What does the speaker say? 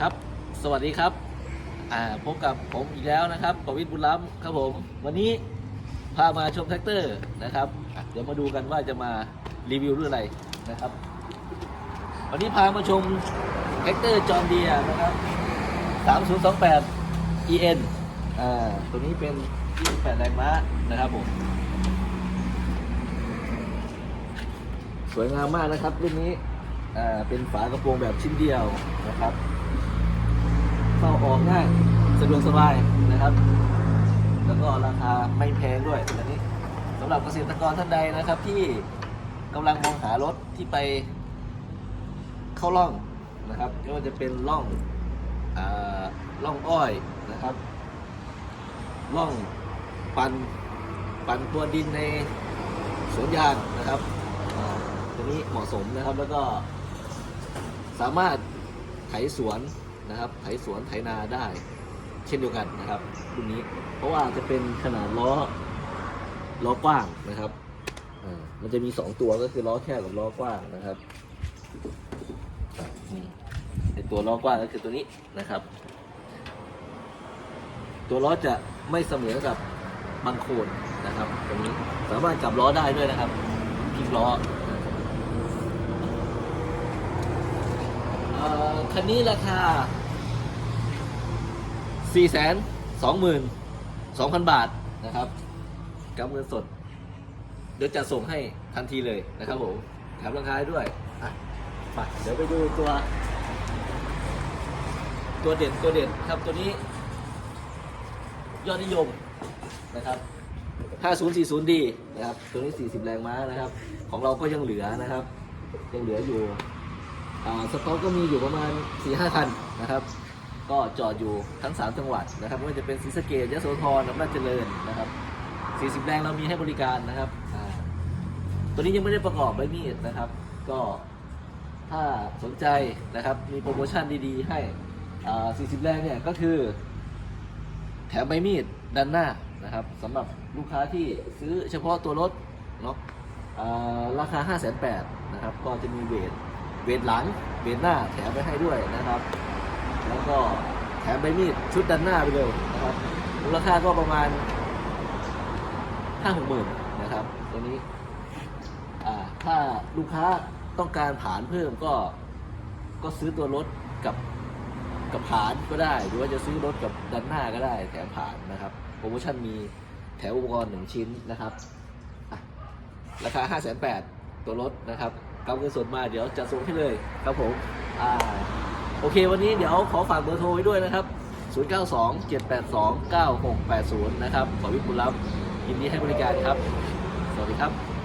ครับ สวัสดีครับ อ่า พบกับผมอีกแล้วนะครับ ประวิตรบุญล้ำครับผม วันนี้พามาชมแท็กเตอร์นะครับ เดี๋ยวมาดูกันว่าจะมารีวิวเรื่องอะไรนะครับ วันนี้พามาชมแท็กเตอร์จอห์นเดียนะครับ 3028 EN อ่า ตัวนี้เป็น 28 แรงม้านะครับผม สวยงามมากนะครับรุ่นนี้ อ่า เป็นฝากระโปรงแบบชิ้นเดียวนะครับ เข้าออกง่ายสะดวกสบายนะครับ แล้วก็ราคาไม่แพงด้วยอันนี้สำหรับเกษตรกรท่านใดนะครับที่กำลังมองหารถที่ไปเข้าร่องนะครับไม่ว่าจะเป็นร่องอ่าร่องอ้อยนะครับร่องปันปันตัวดินในสวนยางนะครับตัวนี้เหมาะสมนะครับแล้วก็สามารถไถสวน นะครับไถสวนไถนาได้ เช่นเดียวกันนะครับรุ่นนี้เพราะว่าจะเป็นขนาดล้อล้อกว้างนะครับอ่ามันจะมีสองตัวก็คือล้อแคบกับล้อกว้างนะครับไอตัวล้อกว้างก็คือตัวนี้นะครับ ตัวล้อจะไม่เสมอกับบางโคนนะครับตรงนี้สามารถกลับล้อได้ด้วยนะครับพลิกล้อ เอคันนี้ราคา4 2 2 2 0 0 0บาทนะครับกับเงินสด เดี๋ยวจะส่งให้ทันทีเลยนะครับผมแถมราคาให้ด้วยอะไปเดี๋ยวไปดูตัว ตัวเด่นตัวเด่นครับตัวนี้ ยอดนิยมนะครับ 5040D นะครับ ตัวนี้ 40 แรงม้านะครับ ของเราก็ยังเหลือนะครับ ยังเหลืออยู่ สต็อกก็มีอยู่ประมาณ4ี่ห้าคันนะครับ ก็จอดอยู่ทั้ง 3 จังหวัดนะครับไม่ว่าจะเป็นศรีสะเกษยะโสธรอำนาจเจริญนะครับ 40 แรงเรามีให้บริการนะครับ ตัวนี้ยังไม่ได้ประกอบใบมีดนะครับ ก็ถ้าสนใจนะครับมีโปรโมชั่นดีๆ ให้อ่า40 แรงเนี่ยก็คือ แถมใบมีดด้านหน้านะครับสำหรับลูกค้าที่ซื้อเฉพาะตัวรถเนาะอ่าราคา 5 8 0 0 0นะครับ ก็จะมีเวท เวทหลังเวทหน้าแถมไปให้ด้วยนะครับ แล้วก็แถมใบมีดชุดด้านหน้าไปเลยนะครับมูลค่าก็ประมาณห้าหกหมื่นนะครับตัวนี้ถ้าลูกค้าต้องการผานเพิ่มก็ก็ซื้อตัวรถกับกับผานก็ได้ หรือว่าจะซื้อรถกับด้านหน้าก็ได้ แถมผานนะครับโปรโมชั่นมีแถมอุปกรณ์หนึ่งชิ้นนะครับราคา 5 8 0 0 0ตัวรถนะครับ กำเงินสดมาเดี๋ยวจะส่งให้เลยครับผมอ่าโอเค วันนี้เดี๋ยวขอฝากเบอร์โทรไว้ด้วยนะครับ 092 782 9680 นะครับขอวิบุญรับยินดีให้บริการครับ สวัสดีครับ